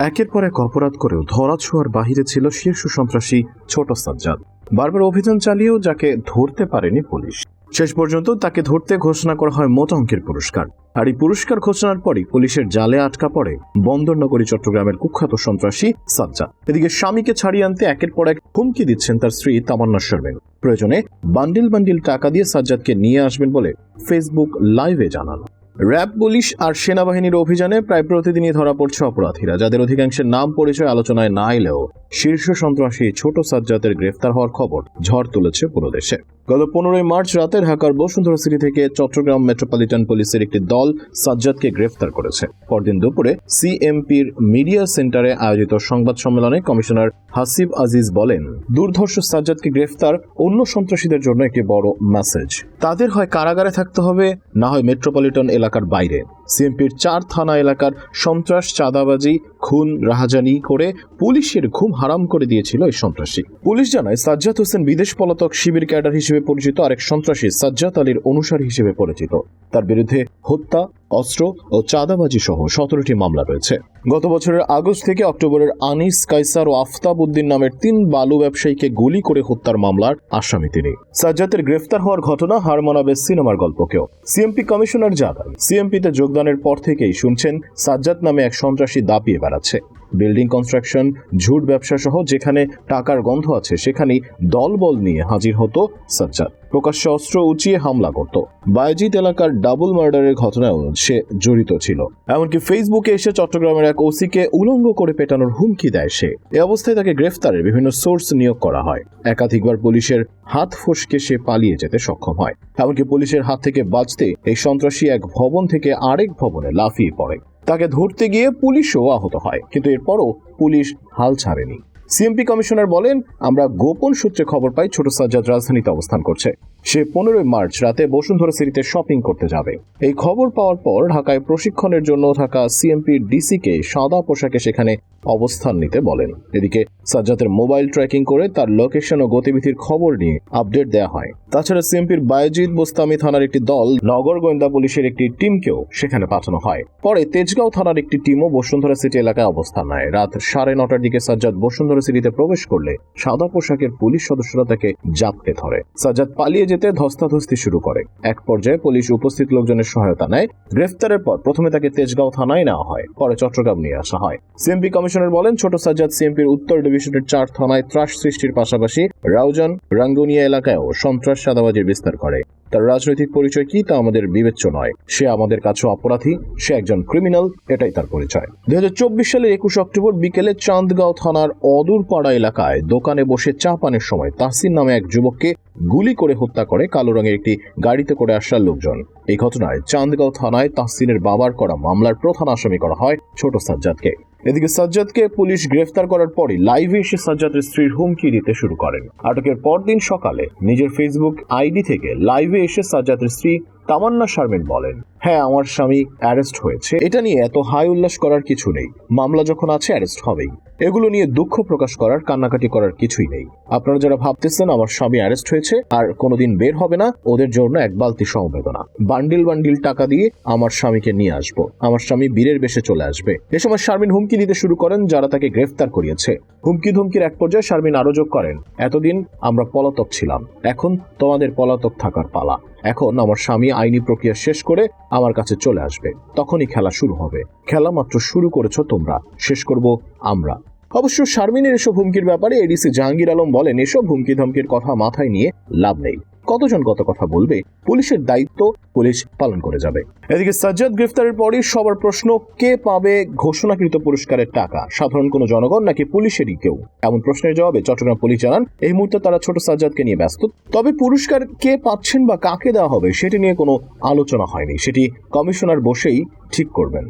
একের পর এক অপরাধ করেও ধরাছোঁয়ার বাহিরে ছিল শীর্ষ সন্ত্রাসী ছোট সাজ্জাদ। বারবার অভিযান চালিয়েও যাকে ধরতে পারেনি পুলিশ। শেষ পর্যন্ত তাকে ধরতে ঘোষণা করা হয় মোটা অঙ্কের পুরস্কার। আর এই পুরস্কার ঘোষণার পরই পুলিশের জালে আটকা পড়ে বন্দরনগরী, চট্টগ্রামের কুখ্যাত সন্ত্রাসী সাজ্জাদ। এদিকে স্বামীকে ছাড়িয়ে আনতে একের পর এক হুমকি দিচ্ছেন তার স্ত্রী তামান্না শারমিন প্রয়োজনে বান্ডিল বান্ডিল টাকা দিয়ে সাজ্জাদকে নিয়ে আসবেন বলে ফেসবুক লাইভে জানান। র্যাব, পুলিশ আর সেনাবাহিনীর অভিযানে প্রায় প্রতিদিনই ধরা পড়ছে অপরাধীরা, যাদের অধিকাংশের নাম পরিচয় আলোচনায় না এলেও শীর্ষ সন্ত্রাসী ছোট সাজ্জাদের গ্রেফতার হওয়ার খবর ঝড় তুলেছে পুরো দেশে। গত পনেরোই মার্চ রাতে ঢাকার বসুন্ধরা সিটি থেকে চট্টগ্রাম মেট্রোপলিটন পুলিশের একটি দল সাজ্জাদকে গ্রেফতার করেছে। পরদিন দুপুরে সিএমপির মিডিয়া সেন্টারে আয়োজিত সংবাদ সম্মেলনে কমিশনার হাসিব আজিজ বলেন, দুর্ধর্ষ সাজ্জাদকে গ্রেফতার অন্য সন্ত্রাসীদের জন্য একটি বড় মেসেজ। তাদের হয় কারাগারে থাকতে হবে, না হয় মেট্রোপলিটন এলাকার বাইরে সিএমপির চার থানা এলাকার সন্ত্রাস চাঁদাবাজি, খুন, রাহাজানি করে পুলিশের ঘুম হারাম করে দিয়েছিল এই সন্ত্রাসী। পুলিশ জানায়, সাজ্জাদ হোসেন বিদেশ পলাতক শিবির ক্যাডার হিসেবে পরিচিত আরেক সন্ত্রাসী সাজ্জাদ আলীর অনুসারী হিসেবে পরিচিত। তার বিরুদ্ধে হত্যা, অস্ত্র ও চাঁদাবাজি সহ সতেরোটি মামলা রয়েছে। গত বছরের আগস্ট থেকে অক্টোবরের আনিস, কাইসার ও আফতাব উদ্দিন নামের তিন বালু ব্যবসায়ীকে গুলি করে হত্যার মামলার আসামি তিনি। সাজ্জাদের গ্রেফতার হওয়ার ঘটনা হার মানাবে সিনেমার গল্পকেও। সিএমপি কমিশনার জানান, সিএমপিতে যোগদানের পর থেকেই শুনছেন সাজ্জাদ নামে এক সন্ত্রাসী দাপিয়ে বেড়াচ্ছে। বিল্ডিং কনস্ট্রাকশন, ঝুট ব্যবসা সহ যেখানে টাকার গন্ধ আছে, সেখানেই দলবল নিয়ে হাজির হতো সাজ্জাদ। প্রকাশ্য অস্ত্র উঁচিয়ে হামলা করত। বায়জিৎ এলাকার ডাবল মার্ডারের ঘটনায়ও সে জড়িত ছিল। এমনকি ফেসবুকে এসে চট্টগ্রামের এক ওসিকে উলঙ্গ করে পেটানোর হুমকি দেয় সে। এ অবস্থায় তাকে গ্রেফতারের বিভিন্ন সোর্স নিয়োগ করা হয়। একাধিকবার পুলিশের হাত ফসকে সে পালিয়ে যেতে সক্ষম হয়। এমনকি পুলিশের হাত থেকে বাঁচতে এই সন্ত্রাসী এক ভবন থেকে আরেক ভবনে লাফিয়ে পড়ে। তাকে ধরতে গিয়ে পুলিশও আহত হয়, কিন্তু এরপরও পুলিশ হাল ছাড়েনি। সিএমপি কমিশনার বলেন, আমরা গোপন সূত্রে খবর পাই ছোট সাজ্জাদ রাজধানীতে অবস্থান করছে। সে পনেরোই মার্চ রাতে বসুন্ধরা সিটিতে শপিং করতে যাবে। এই খবর পাওয়ার পর ঢাকায় প্রশিক্ষণের জন্য থাকা সিএমপির ডিসিকে সাদা পোশাকে সেখানে অবস্থান নিতে বলেন। এদিকে সাজ্জাদের মোবাইল ট্র্যাকিং করে তার লোকেশন ও গতিবিধির খবর নিয়ে আপডেট দেওয়া হয়। তাছাড়া সিএমপির বায়জিৎ বোস্তামি থানার একটি দল নগর গোয়েন্দা পুলিশের একটি টিমকেও সেখানে পাঠানো হয়। পরে তেজগাঁও থানার একটি টিমও বসুন্ধরা সিটি এলাকায় অবস্থান নেয়। রাত সাড়ে নটার দিকে সাজ্জাদ বসুন্ধরা সিটিতে প্রবেশ করলে সাদা পোশাকের পুলিশ সদস্যরা তাকে জাপটে ধরে। সাজ্জাদ পালিয়ে যেতে ধস্তাধস্তি শুরু করে। এক পর্যায়ে পুলিশ উপস্থিত লোকজনের সহায়তা নেয়। গ্রেফতারের পর প্রথমে তাকে তেজগাঁও থানায় নেওয়া হয়, পরে চট্টগ্রাম নিয়ে আসা হয়। সিএমপি কমিশনার বলেন, ছোট সাজ্জাদ সিএমপির উত্তর ডিভিশনের চার থানায় ত্রাস সৃষ্টির পাশাপাশি রাউজান, রাঙ্গুনিয়া এলাকায়ও সন্ত্রাস সাদাবাজির বিস্তার করে। তার রাজনৈতিক পরিচয় কি তা আমাদের বিবেচ্য নয়। সে আমাদের কাছে অপরাধী, সে একজন ক্রিমিনাল এটাই তার পরিচয়। দুই হাজার চব্বিশ সালের একুশ অক্টোবর বিকেলে চাঁদগাঁও থানার অদূরপাড়া এলাকায় দোকানে বসে চা পানের সময় তাহসিন নামে এক যুবককে গুলি করে হত্যা করে কালো রঙের একটি গাড়িতে করে আসার লোকজন। এই ঘটনায় চাঁদগাঁও থানায় তাহসিনের বাবার করা মামলার প্রধান আসামি করা হয় ছোট সাজ্জাদকে। এদিকে সাজ্জাদকে পুলিশ গ্রেফতার করার পরই লাইভে এসে সাজ্জাদের স্ত্রীর হুমকি দিতে শুরু করেন। আটকের পরদিন সকালে নিজের ফেসবুক আইডি থেকে লাইভে এসে সাজ্জাদের স্ত্রী তামান্না শারমিন বলেন হ্যাঁ আমার স্বামী অ্যারেস্ট হয়েছে। এটা নিয়ে এত হাই উল্লাস করার কিছু নেই। মামলা যখন আছে, অ্যারেস্ট হবেই। এগুলো নিয়ে দুঃখ প্রকাশ করার, কান্নাকাটি করার কিছুই নেই। আপনারা যারা ভাবতেছেন আমার স্বামী অ্যারেস্ট হয়েছে, আর কোনোদিন বের হবে না, ওদের জন্য এক বালতি সমবেদনা। বান্ডিল বান্ডিল টাকা দিয়ে আমার স্বামীকে নিয়ে আসব। আমার স্বামী বীরের বেশে চলে আসবে। এ সময় শারমিন হুমকি দিতে শুরু করেন, যারা তাকে গ্রেফতার করিয়েছে। হুমকি ধুমকির এক পর্যায়ে শারমিন আরও যোগ করেন, এতদিন আমরা পলাতক ছিলাম। এখন তোমাদের পলাতক থাকার পালা। এখন আমার স্বামী আইনি প্রক্রিয়া শেষ করে আমার কাছে চলে আসবে। তখনই খেলা শুরু হবে। খেলা মাত্র শুরু করেছ তোমরা। শেষ করব আমরা। অবশ্য শারমিনের এসব হুমকির ব্যাপারে এডিসি জাহাঙ্গীর আলম বলেন, এসব হুমকি ধমকির কথা মাথায় নিয়ে লাভ নেই। কতজন কত কথা বলবে? পুলিশের দায়িত্ব পুলিশ পালন করে যাবে। এদিকে সাজ্জাদ গ্রেফতারের পরই সবার প্রশ্ন, কে পাবে ঘোষণাকৃত পুরস্কারের টাকা? সাধারণ কোনো জনগণ নাকি পুলিশেরই কেউ? এমন প্রশ্নের জবাবে চট্টগ্রাম পুলিশ জানান, এই মুহূর্তে তারা ছোট সাজ্জাদকে নিয়ে ব্যস্ত। তবে পুরস্কার কে পাচ্ছেন বা কাকে দেওয়া হবে, সেটি নিয়ে কোনো আলোচনা হয়নি। সেটি কমিশনার বসেই ঠিক করবেন।